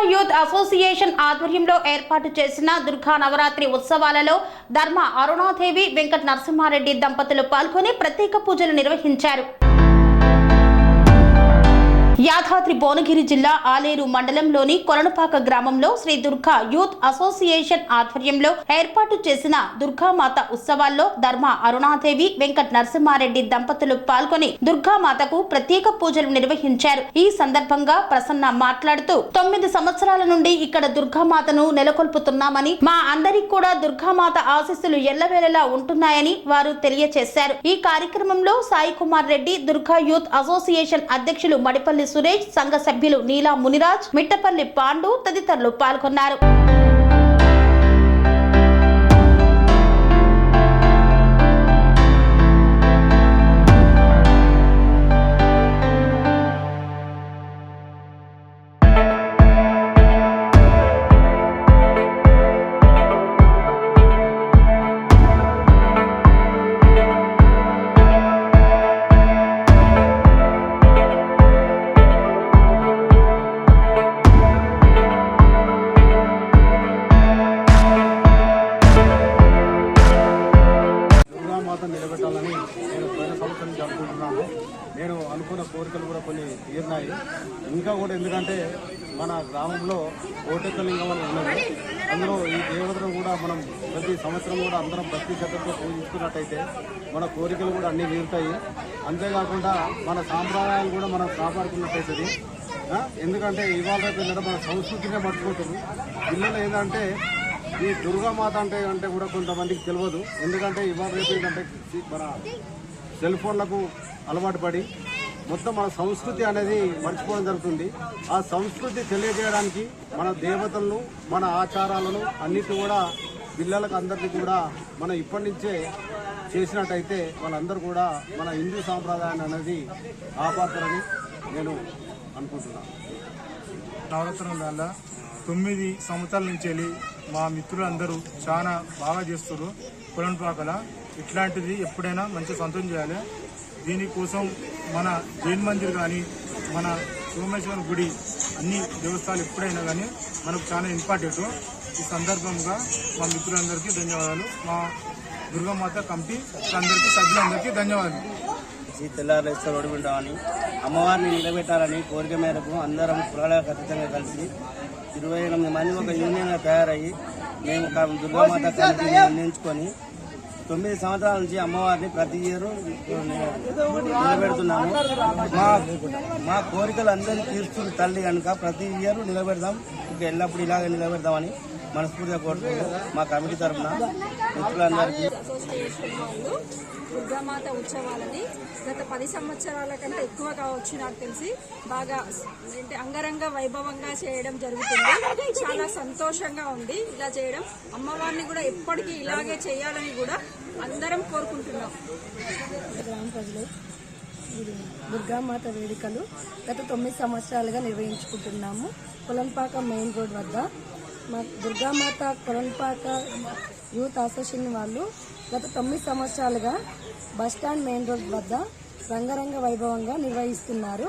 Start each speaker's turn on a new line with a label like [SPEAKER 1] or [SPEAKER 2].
[SPEAKER 1] Durga youth association ఆధ్వర్యంలో ఏర్పాటు చేసిన దుర్గా నవరాత్రి ఉత్సవాలలో ధర్మ అరుణాదేవి వెంకట నరసింహారెడ్డి దంపతులు పాల్గొని ప్రత్యేక పూజలు నిర్వహించారు. యాదాద్రి భువనగిరి జిల్లా ఆలేరు మండలంలోని కొలనుపాక గ్రామంలో శ్రీ దుర్గా యూత్ అసోసియేషన్ ఆధ్వర్యంలో ఏర్పాటు చేసిన దుర్గామాత ఉత్సవాల్లో ధర్మ అరుణాదేవి వెంకట నరసింహారెడ్డి దంపతులు పాల్గొని దుర్గామాతకు ప్రత్యేక పూజలు నిర్వహించారు. ఈ సందర్భంగా ప్రసన్న మాట్లాడుతూ తొమ్మిది సంవత్సరాల నుండి ఇక్కడ దుర్గామాతను నెలకొల్పుతున్నామని మా అందరికి కూడా దుర్గామాత ఆశీస్సులు ఎల్లవేళలా ఉంటున్నాయని వారు తెలియజేశారు ఈ కార్యక్రమంలో సాయి కుమార్ రెడ్డి దుర్గా యూత్ అసోసియేషన్ అధ్యక్షులు మడిపల్లి సురేష్ సంఘ సభ్యులు నీలా మునిరాజ్ మిట్టపల్లి పాండు తదితరులు పాల్గొన్నారు.
[SPEAKER 2] నేను అనుకున్న కోరికలు కూడా కొన్ని తీరినాయి. ఇంకా కూడా ఎందుకంటే మన గ్రామంలో కోటెక్కలింగం అని ఉన్నది. అందులో ఈ దేవతను కూడా మనం ప్రతి సంవత్సరం కూడా అందరం భక్తి శ్రద్ధతో పూజించుకున్నట్టయితే మన కోరికలు కూడా అన్నీ తీరుతాయి. అంతేకాకుండా మన సాంప్రదాయాలు కూడా మనం కాపాడుకున్నట్టయితుంది. ఎందుకంటే ఇవాళ రేపు మన సంస్కృతినే పట్టుకుంటుంది పిల్లలు ఏంటంటే ఈ దుర్గామాత అంటే అంటే కూడా కొంతమందికి తెలియదు. ఎందుకంటే ఇవాళ రేపు ఏంటంటే మన సెల్ ఫోన్లకు అలవాటు పడి మొత్తం మన సంస్కృతి అనేది మర్చిపోవడం జరుగుతుంది. ఆ సంస్కృతి తెలియజేయడానికి మన దేవతలను మన ఆచారాలను అన్నిటి కూడా పిల్లలకు అందరికీ కూడా మనం ఇప్పటి నుంచే చేసినట్టయితే వాళ్ళందరూ కూడా మన హిందూ సాంప్రదాయాన్ని అనేది కాపాడతారని నేను అనుకుంటున్నాను.
[SPEAKER 3] నవరత్నం వల్ల తొమ్మిది సంవత్సరాల నుంచి వెళ్ళి మా మిత్రులందరూ చాలా బాగా చేస్తారు కులంపాకల ఇట్లాంటిది ఎప్పుడైనా మంచి సొంతం చేయాలి. దీనికోసం మన జైన్ మందిర్ కానీ మన సోమేశ్వరం గుడి అన్ని దేవస్థానాలు ఎప్పుడైనా కానీ మనకు చాలా ఇంపార్టెంట్. ఈ సందర్భంగా మా మిత్రులందరికీ ధన్యవాదాలు. మా దుర్గామాత కమిటీ అందరికీ సభ్యులందరికీ ధన్యవాదాలు.
[SPEAKER 4] శ్రీ తెల్లారేశ్వర ఒడుగుంటామని అమ్మవారిని నిలబెట్టాలని కోరిక మేరకు అందరం కులాల ఖచ్చితంగా కలిసి ఇరవై ఎనిమిది మంది ఒక యూనియన్గా తయారయ్యి మేము దుర్గామాత కమిటీని అందించుకొని తొమ్మిది సంవత్సరాల నుంచి అమ్మవారిని ప్రతి ఇయర్ నిలబెడుతున్నాము. మా మా కోరికలు అందరికీ తీరుస్తుంది తల్లి కనుక ప్రతి ఇయర్ నిలబెడదాం. ఇంకా ఎల్లప్పుడు ఇలాగే నిలబెడదామని మనస్ఫూర్తిగా కోరుతున్నాం మా కమిటీ తరఫున మిత్రులందరికీ
[SPEAKER 5] దుర్గామాత ఉత్సవాలని గత పది సంవత్సరాల కంటే ఎక్కువ కావచ్చు నాకు తెలిసి. బాగా అంటే అంగరంగ వైభవంగా చేయడం జరుగుతుంది. చాలా సంతోషంగా ఉంది ఇలా చేయడం. అమ్మవారిని కూడా ఎప్పటికీ ఇలాగే చేయాలని కూడా అందరం కోరుకుంటున్నాం.
[SPEAKER 6] గ్రామ ప్రజలు దుర్గామాత వేడుకలు గత తొమ్మిది సంవత్సరాలుగా నిర్వహించుకుంటున్నాము. కొలంపాక మెయిన్ రోడ్ వద్ద. మా దుర్గామాత కొలంపాక యూత్ అసోసియేషన్ వాళ్ళు గత తొమ్మిది సంవత్సరాలుగా బస్టాండ్ మెయిన్ రోడ్ వద్ద రంగరంగ వైభవంగా నిర్వహిస్తున్నారు.